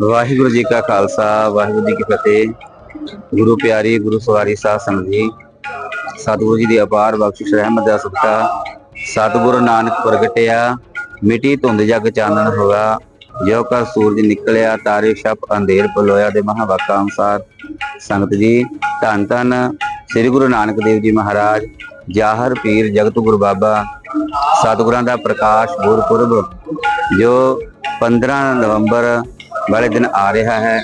ਵਾਹਿਗੁਰੂ ਜੀ ਕਾ ਖਾਲਸਾ, ਵਾਹਿਗੁਰੂ ਜੀ ਕੀ ਫਤਿਹ। ਗੁਰੂ ਪਿਆਰੀ, ਗੁਰੂ ਸਵਾਰੀ ਸਾਧ ਸੰਗਤ ਜੀ, ਸਤਿਗੁਰੂ ਜੀ ਦੀ ਅਪਾਰ ਬਖਸ਼ਿਸ਼, ਰਹਿਮਤ ਦਾ ਸਦਕਾ ਸਤਿਗੁਰੂ ਨਾਨਕ ਪ੍ਰਗਟਿਆ ਮਿੱਟੀ ਧੁੰਦ ਜਗ ਚਾਨਣ ਹੋਇਆ ਜਿਉ ਕਰ ਸੂਰਜ ਨਿਕਲਿਆ, ਤਾਰੇ ਛਪ ਅੰਧੇਰ ਪਲੋਇਆ ਦੇ ਮਹਾਵਾਕਾ ਅਨੁਸਾਰ। ਸੰਗਤ ਜੀ, ਧੰਨ ਧੰਨ ਸ੍ਰੀ ਗੁਰੂ ਨਾਨਕ ਦੇਵ ਜੀ ਮਹਾਰਾਜ, ਜਾਹਰ ਪੀਰ ਜਗਤ ਗੁਰੂ ਬਾਬਾ, ਸਤਿਗੁਰਾਂ ਦਾ ਪ੍ਰਕਾਸ਼ ਗੁਰਪੁਰਬ, ਜੋ 15 ਨਵੰਬਰ ਵਾਲੇ ਦਿਨ ਆ ਰਿਹਾ ਹੈ।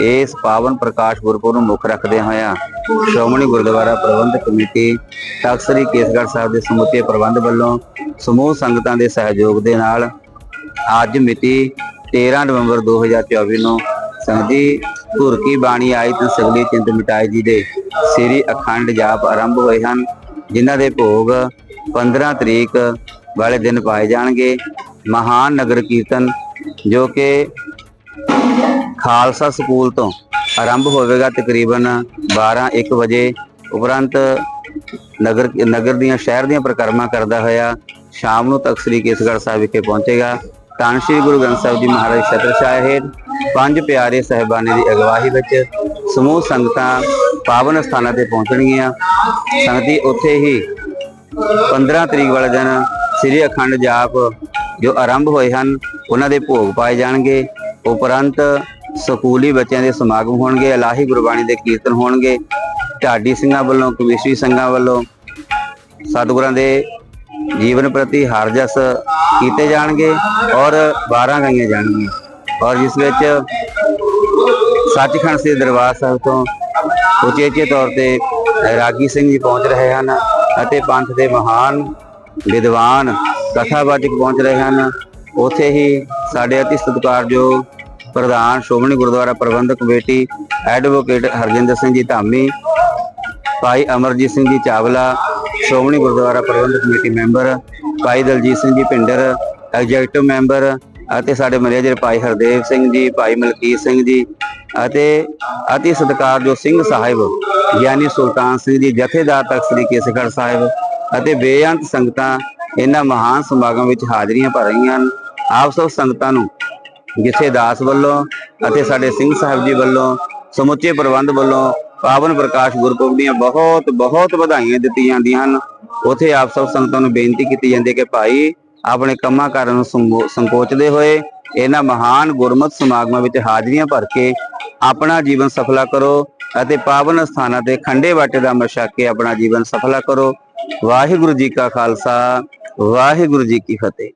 ਇਸ ਪਾਵਨ ਪ੍ਰਕਾਸ਼ ਗੁਰਪੁਰਬ ਨੂੰ ਮੁੱਖ ਰੱਖਦੇ ਹੋਇਆ ਸ਼੍ਰੋਮਣੀ ਗੁਰਦੁਆਰਾ ਪ੍ਰਬੰਧਕ ਕਮੇਟੀ, ਤਖ਼ਤ ਕੇਸਗੜ੍ਹ ਸਾਹਿਬ ਦੇ ਸਮੁੱਚੇ ਪ੍ਰਬੰਧ ਵੱਲੋਂ ਸਮੂਹ ਸੰਗਤਾਂ ਦੇ ਸਹਿਯੋਗ ਦੇ ਨਾਲ ਅੱਜ ਮਿਤੀ 13 ਨਵੰਬਰ 2024 ਨੂੰ ਸੰਗਤੀ ਧੁਰ ਕੀ ਬਾਣੀ ਆਈ ਤਾਂ ਸਗਲੀ ਚਿੰਤ ਮਿਟਾਈ ਜੀ ਦੇ ਸ੍ਰੀ ਅਖੰਡ ਜਾਪ ਆਰੰਭ ਹੋਏ ਹਨ, ਜਿਨ੍ਹਾਂ ਦੇ ਭੋਗ 15 ਤਰੀਕ ਵਾਲੇ ਦਿਨ ਪਾਏ ਜਾਣਗੇ। ਮਹਾਨ ਨਗਰ ਕੀਰਤਨ ਜੋ ਕਿ ਖਾਲਸਾ ਸਕੂਲ ਤੋਂ ਆਰੰਭ ਹੋਵੇਗਾ ਤਕਰੀਬਨ 12-1 ਵਜੇ। ਉਪਰੰਤ ਨਗਰ ਨਗਰ ਦੀਆਂ, ਸ਼ਹਿਰ ਦੀਆਂ ਪ੍ਰਕਰਮਾ ਕਰਦਾ ਹੋਇਆ ਸ਼ਾਮ ਨੂੰ ਤੱਕ ਸ੍ਰੀ ਕੇਸਗੜ੍ਹ ਸਾਹਿਬ ਵਿਖੇ ਪਹੁੰਚੇਗਾ। ਤਾਂ ਸ੍ਰੀ ਗੁਰੂ ਗ੍ਰੰਥ ਸਾਹਿਬ ਜੀ ਮਹਾਰਾਜ ਛਤਰ ਸਾਹਿਬ ਪੰਜ ਪਿਆਰੇ ਸਹਿਬਾਨੇ ਦੀ ਅਗਵਾਈ ਵਿੱਚ ਸਮੂਹ ਸੰਗਤਾਂ ਪਾਵਨ ਸਥਾਨਾਂ ਤੇ ਪਹੁੰਚਣਗੀਆਂ। ਸੰਗਤੀ ਉੱਥੇ ਹੀ 15 ਤਰੀਕ ਵਾਲੇ ਦਿਨ ਸ੍ਰੀ ਅਖੰਡ ਜਾਪ ਜੋ ਆਰੰਭ ਹੋਏ ਹਨ, ਉਹਨਾਂ ਦੇ ਭੋਗ ਪਾਏ ਜਾਣਗੇ। ਉਪਰੰਤ ਸਕੂਲੀ ਬੱਚਿਆਂ ਦੇ ਸਮਾਗਮ ਹੋਣਗੇ, ਇਲਾਹੀ ਗੁਰਬਾਣੀ ਦੇ ਕੀਰਤਨ ਹੋਣਗੇ, ਢਾਡੀ ਸਿੰਘਾਂ ਵੱਲੋਂ ਕਮਿਸ਼ਰੀ ਸਿੰਘਾਂ ਵੱਲੋਂ, ਸਤਿਗੁਰਾਂ ਦੇ ਜੀਵਨ ਪ੍ਰਤੀ ਹਰ ਜਸ ਕੀਤੇ ਜਾਣਗੇ ਔਰ 12 ਗਾਈਆਂ ਜਾਣਗੀਆਂ। ਔਰ ਜਿਸ ਵਿੱਚ ਸੱਚਖੰਡ ਸ੍ਰੀ ਦਰਬਾਰ ਸਾਹਿਬ ਤੋਂ ਉਚੇਚੇ ਤੌਰ ਤੇ ਰਾਗੀ ਸਿੰਘ ਜੀ ਪਹੁੰਚ ਰਹੇ ਹਨ ਅਤੇ ਪੰਥ ਦੇ ਮਹਾਨ ਵਿਦਵਾਨ ਕਥਾਵਾਚਕ ਪਹੁੰਚ ਰਹੇ ਹਨ। ਉੱਥੇ ਹੀ ਸਾਡੇ ਅਤੀ ਸਤਿਕਾਰਯੋਗ ਪ੍ਰਧਾਨ Shiromani Gurdwara Parbandhak committee advocate Harjinder Singh ji Dhami, Bhai Amarjit Singh ji Chawla Shiromani Gurdwara Parbandhak committee member, Bhai Daljit Singh ਜੀ ਭਿੰਡਰ ਐਗਜ਼ੈਕਟਿਵ ਮੈਂਬਰ ਅਤੇ ਸਾਡੇ ਮੈਨੇਜਰ ਭਾਈ ਹਰਦੇਵ ਸਿੰਘ ਜੀ, ਭਾਈ ਮਲਕੀਤ ਸਿੰਘ ਜੀ ਅਤੇ ਅਤੀ ਸਤਿਕਾਰਯੋਗ ਸਿੰਘ ਸਾਹਿਬ, ਯਾਨੀ ਸੁਲਤਾਨ ਸਿੰਘ ਜੀ, ਜਥੇਦਾਰ ਤਖਤ ਸ੍ਰੀ ਕੇਸਗੜ੍ਹ ਸਾਹਿਬ ਅਤੇ ਬੇਅੰਤ ਸੰਗਤਾਂ ਇਹਨਾਂ ਮਹਾਨ ਸਮਾਗਮ ਵਿੱਚ ਹਾਜ਼ਰੀਆਂ ਭਰ ਰਹੀਆਂ ਹਨ। ਆਪ ਸਭ ਸੰਗਤਾਂ ਨੂੰ ਜਿੱਥੇ ਦਾਸ ਵੱਲੋਂ ਅਤੇ ਸਾਡੇ ਸਿੰਘ ਸਾਹਿਬ ਜੀ ਵੱਲੋਂ, ਸਮੁੱਚੇ ਪ੍ਰਬੰਧ ਵੱਲੋਂ ਪਾਵਨ ਪ੍ਰਕਾਸ਼ ਗੁਰਪੁਰਬ ਦੀਆਂ ਬਹੁਤ ਬਹੁਤ ਵਧਾਈਆਂ ਦਿੱਤੀਆਂ ਜਾਂਦੀਆਂ ਹਨ। ਉਥੇ ਆਪ ਸਭ ਸੰਗਤਾਂ ਨੂੰ ਬੇਨਤੀ ਕੀਤੀ ਜਾਂਦੀ ਹੈ ਕਿ ਭਾਈ ਆਪਣੇ ਕੰਮਾਂ ਕਾਰਾਂ ਨੂੰ ਸੰਗੋ- ਸੰਕੋਚਦੇ ਹੋਏ ਇਹਨਾਂ ਮਹਾਨ ਗੁਰਮਤਿ ਸਮਾਗਮਾਂ ਵਿੱਚ ਹਾਜ਼ਰੀਆਂ ਭਰ ਕੇ ਆਪਣਾ ਜੀਵਨ ਸਫਲਾ ਕਰੋ ਅਤੇ ਪਾਵਨ ਸਥਾਨਾਂ ਤੇ ਖੰਡੇ ਵਾਟੇ ਦਾ ਅੰਮ੍ਰਿਤ ਕੇ ਆਪਣਾ ਜੀਵਨ ਸਫਲਾ ਕਰੋ। ਵਾਹਿਗੁਰੂ ਜੀ ਕਾ ਖਾਲਸਾ, ਵਾਹਿਗੁਰੂ ਜੀ ਕੀ ਫਤਿਹ।